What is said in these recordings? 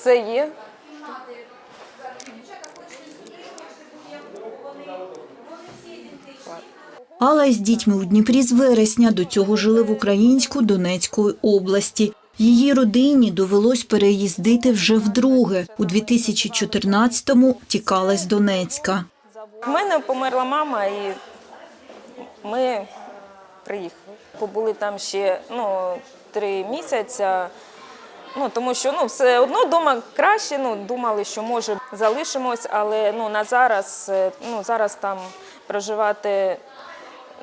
Все є. Алла із дітьми у Дніпрі з вересня до цього жили в Українську Донецької області. Її родині довелось переїздити вже вдруге. У 2014-му тікала з Донецька. У мене померла мама, і ми приїхали. Побули там ще ну, три місяці. Ну, тому що ну, все одно дома краще. Ну, думали, що може залишимось, але ну, на зараз, е, ну, зараз там проживати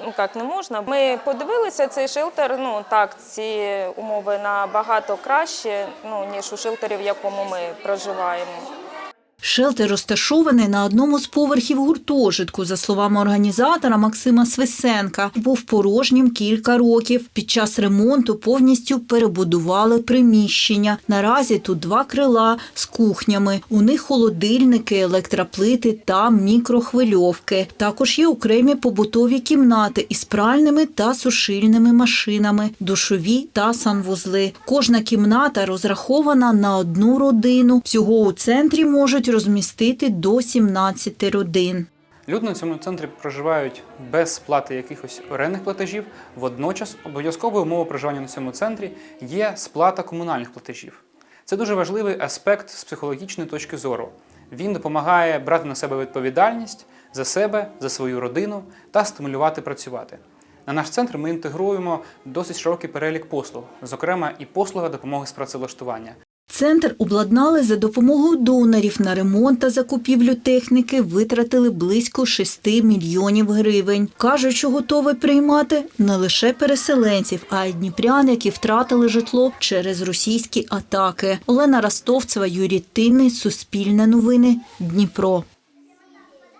ну, як не можна. Ми подивилися цей шелтер. Ну так, ці умови набагато краще, ну, ніж у шелтері, в якому ми проживаємо. Шелтер розташований на одному з поверхів гуртожитку. За словами організатора Максима Свисенка, був порожнім кілька років. Під час ремонту повністю перебудували приміщення. Наразі тут два крила з кухнями. У них холодильники, електроплити та мікрохвильовки. Також є окремі побутові кімнати із пральними та сушильними машинами, душові та санвузли. Кожна кімната розрахована на одну родину. Всього у центрі можуть розмістити до 17 родин. Люди на цьому центрі проживають без сплати якихось орендних платежів. Водночас обов'язковою умовою проживання на цьому центрі є сплата комунальних платежів. Це дуже важливий аспект з психологічної точки зору. Він допомагає брати на себе відповідальність за себе, за свою родину та стимулювати працювати. На наш центр ми інтегруємо досить широкий перелік послуг, зокрема і послуга допомоги з працевлаштування. Центр обладнали за допомогою донорів на ремонт та закупівлю техніки. Витратили близько 6 мільйонів гривень. кажуть, що готові приймати не лише переселенців, а й дніпрян, які втратили житло через російські атаки. Олена Ростовцева, Юрій Тинний, Суспільне новини, Дніпро.